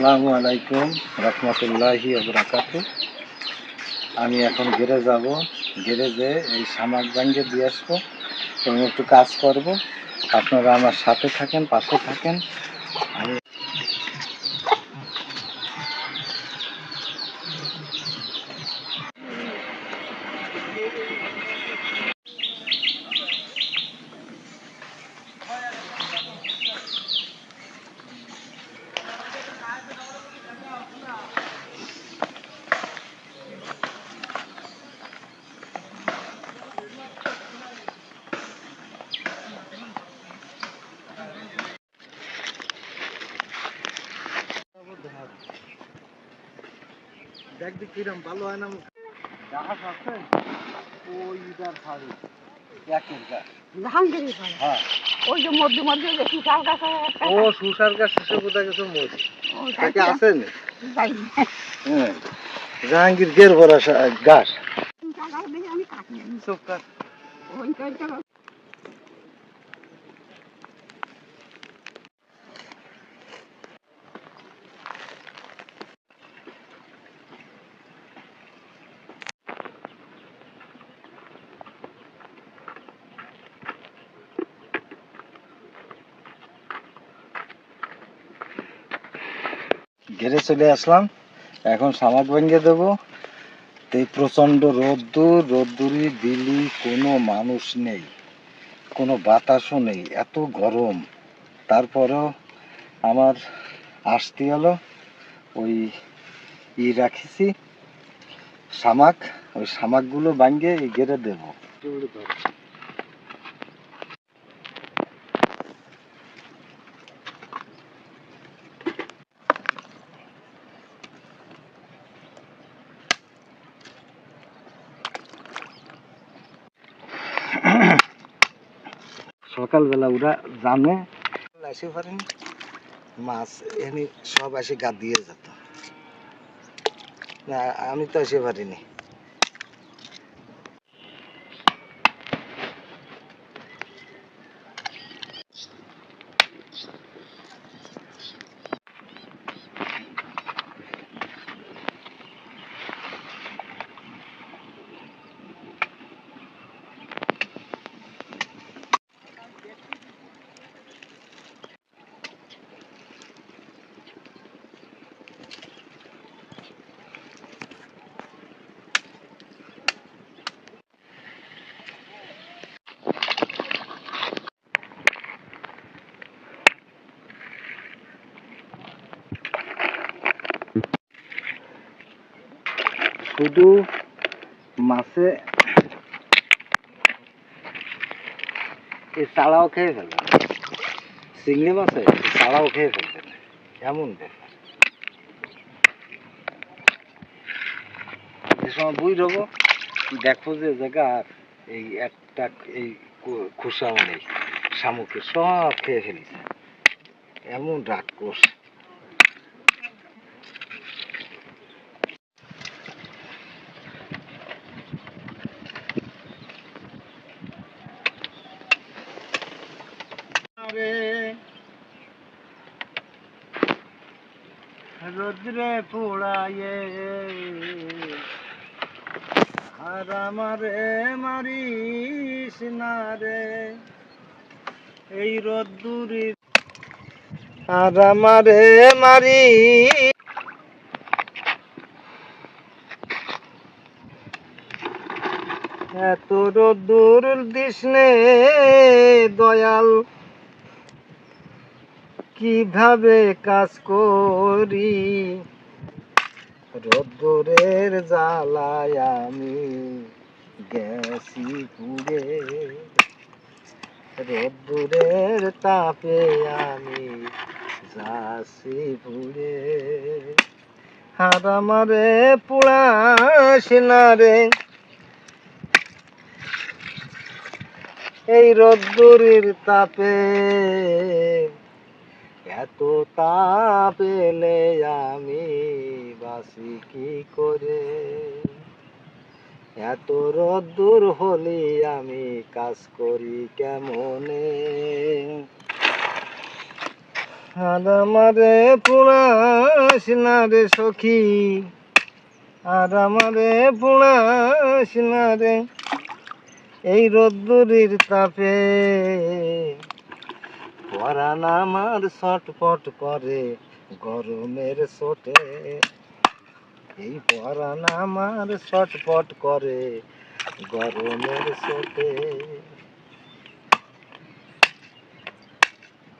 আসসালামু আলাইকুম, রহমতুল্লাহি আবরাকাত আমি এখন গেরে যাব গ্যারেজে এই সামাজ ব্যাঙ্গে দিয়ে আসব এবং একটু কাজ করব। আপনারা আমার সাথে থাকেন, পাশে থাকেন আমি দেখবি কিরম ভালো হয় না ওই ইদার ফাড়ি। একের গাছ। পাড়া। হ্যাঁ। ওই যে মধ্যে মধ্যে যে গাছ ও সুসার গাছ শেষে কোথায় গেছে ওই তাকে গাছটা না। হ্যাঁ। জাহাঙ্গীর গের ভরা গাছ। আমি কাটি ওই ঘেরে চলে আসলাম। এখন সামাক ভেঙে দেবো। এই প্রচণ্ড রোদ্দুর, রোদ্দুরি দিলি কোনো মানুষ নেই, কোনো বাতাসও নেই, এত গরম। তারপরেও আমার আসতে হলো, ওই ই রাখিছি শামাক ওই শামাকগুলো এই গেড়ে দেবো। সকালবেলা ওরা জানে। মাছ এনে সব এসে গা দিয়ে যেত। না, আমি তো আসে পারিনি। শুধু মাছে এই চালাও খেয়ে ফেলবে। চিংড়ি মাছে চালাও খেয়ে ফেলবে। এমন ব্যাপার। যে সময় বুঝ হব, দেখো যে জায়গা এই একটা এই খুসাও নেই শামুকে সব খেয়ে ফেলেছে। এমন রাগ করছে রে রোদ্রে পোড়ায়ে আর আমারে মারিস না রে। এই রোদ্দুরি। আর আমারে মারি এত রোদ্দুর দিসনে দয়াল। কীভাবে কাজ করি? রোদ্দুরের জ্বালায় আমি গেছি পুড়ে। রোদ্দুরের তাপে আমি যাচ্ছি পুড়ে। আর আমারে এই রোদ্দুরের তাপে এত তাপ এলে আমি বাসি কি করে? এত রোদ্দুর হলি আমি কাজ করি কেমনে? আর আমারে পুরাস না রে সখী আর আমারে পুরাস না রে এই রোদ্দুরির তাপে। পরান আমার ছটপট করে, গরমের সোটে এই পরান আমার ছটপট করে, গরমের সোটে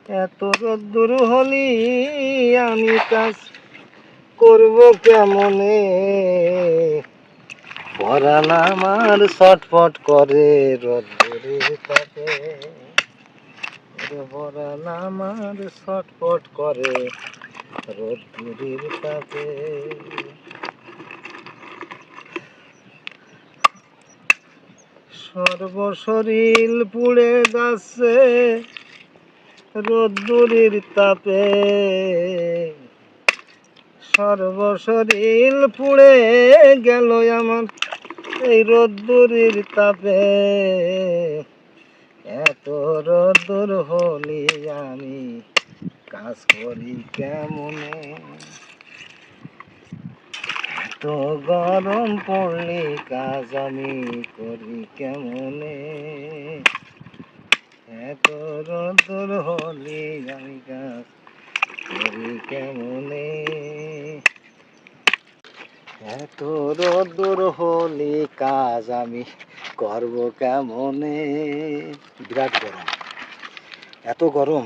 এত রোদ্দুর হলি আমি কাজ করব কেমনে? পরান আমার ছটফট করে রোদ্দুরে তাপে। পরান আমার ছটফট করে রোদ্দুরের তাপে সর্বশরীর পুড়ে যাচ্ছে রোদ্দুরির তাপে। সর্বশরীর পুড়ে গেল আমার এই রোদ্দুরির তাপে। এত রোদ্দুর হলি আমি কাজ করি কেমনে? এত গরম পড়লে কাজ আমি করি কেমনে? এত রোদ্দুর হলি আমি কাজ করি কেমনে? এত রোদ্দুর হলি কাজ আমি করব কেমনে? বিরাট গরম। এত গরম।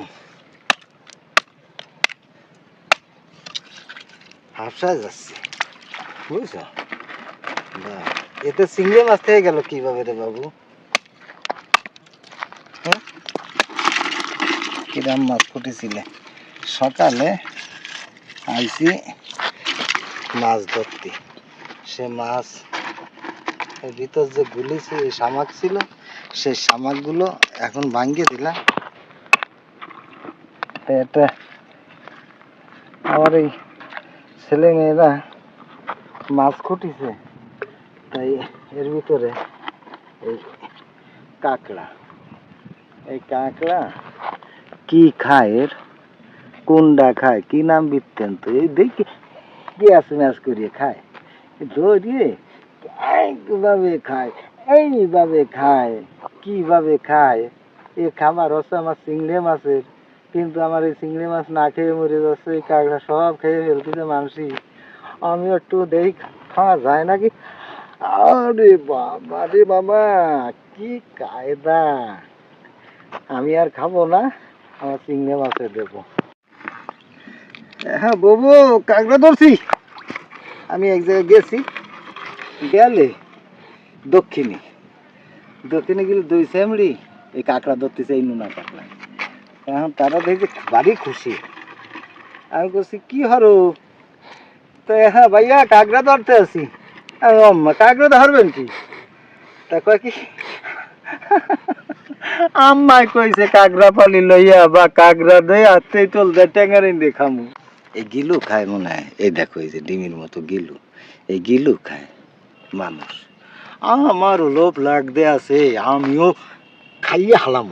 হাফসায় যাচ্ছে। বুঝছ? এতে চিংড়ি মাছ থেকে গেল কীভাবে রে বাবু? হ্যাঁ? কিরাম মাছ ফুটেছিলে। সকালে আইসি মাছ ধরতে। সে মাছ এর ভিতর যে গুলি ছিল শামাক ছিল সেই শামাকগুলো এখন ভাঙ্গিয়ে দিলাম এটা আমার এই ছেলে মেয়েরা মাছ খুঁটিছে, তাই এর ভিতরে এই কাঁকড়া। এই কাঁকড়া কি খায় এর? কোনটা খায়, কি নাম বিত্তেন তো এই দেখি গ্যাস ম্যাস করিয়ে খায়? ধরিয়ে এইভাবে খায় এইভাবে খায়, কীভাবে খায়? এ খাবার হচ্ছে আমার চিংড়ি মাছের, কিন্তু আমার এই চিংড়ি মাছ না খেয়ে মরে যাচ্ছে, এই কাঁকড়া সব খেয়ে ফেলতেছে মানুষই আমি একটু দেই, খাওয়া যায় নাকি? আরে বাবা রে বাবা, কি কায়দা। আমি আর খাব না, আমার চিংড়ি মাছে দেবো। হ্যাঁ বাবু, কাঁকড়া ধরছি। আমি এক জায়গায় গেছি। গেলে দক্ষিণে। দক্ষিণে গেলে দুই স্যামড়ি এই কাঁকড়া ধরতেছে এই নোনা কাঁকড়া। এখন তারা দেখছে ভারী খুশি। আমি বলছি, কি হরো? তো হ্যাঁ ভাইয়া, কাঁকড়া ধরতে আসি। আমি অম্মা কাঁকড়া ধরবেন কি? তা কয় কি? আম্মাই কইছে, কাঁকড়া পালি লইয়া বা কাঁকড়া দই হাতেই তোল দে ট্যাঙ্গারি দিয়ে এই গিলু খায় মনে হয়। এই দেখো, এই যে ডিমির মতো গিলু। এই গিলু খায়। মানুষ। আমারও লোভ লাগতে আছে, আমিও খাইয়ে হালাম।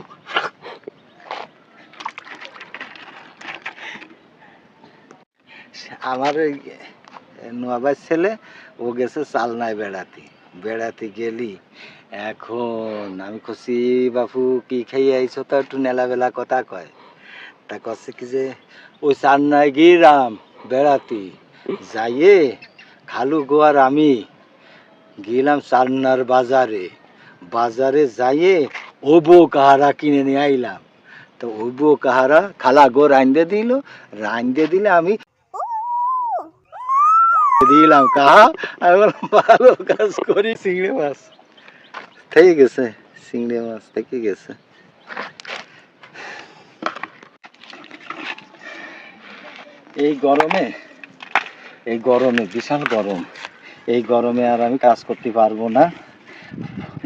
আমার ওই নোয়াবার ছেলে, ও গেছে চালনায় বেড়াতে। বেড়াতে গেলি, এখন আমি খুশি বাপু, কি খাইয়ে আইছো তা একটু নেলাবেলা কথা কয়। তা কছে কি যে ওই চান্নায় গিরাম, বেড়াতে। যাইয়ে খালু গোয়ার আমি গেলাম চান্নার বাজারে। বাজারে যাইয়ে ওবো কাহারা কিনে নিয়ে আইলাম। তো ওবো কাহারা খালা গো রাইন্দে দিল। রাইন্দে দিলে আমি দিলাম কাহা? আমি বললাম, ভালো কাজ করি চিংড়ি মাছ। থেকে গেছে, চিংড়ি মাছ থেকে গেছে। এই গরমে এই গরমে, বিশাল গরম। এই গরমে আর আমি কাজ করতে পারব না।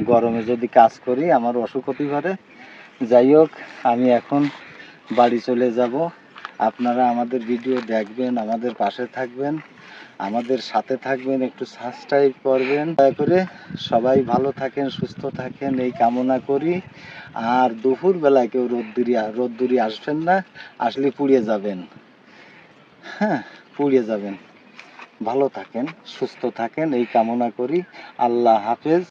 গরমে যদি কাজ করি, আমার অসুখ হতে পারে। যাই হোক, আমি এখন বাড়ি চলে যাব। আপনারা আমাদের ভিডিও দেখবেন, আমাদের পাশে থাকবেন, আমাদের সাথে থাকবেন, একটু সাবস্ক্রাইব করবেন। দয়া করে সবাই ভালো থাকেন, সুস্থ থাকেন, এই কামনা করি। আর দুপুর বেলায় কেউ রোদ্দুরি রোদ্দুরি আসবেন না, আসলে পুড়িয়ে যাবেন। হ্যাঁ পুড়িয়ে যাবেন। ভালো থাকেন সুস্থ থাকেন এই কামনা করি। আল্লাহ হাফেজ।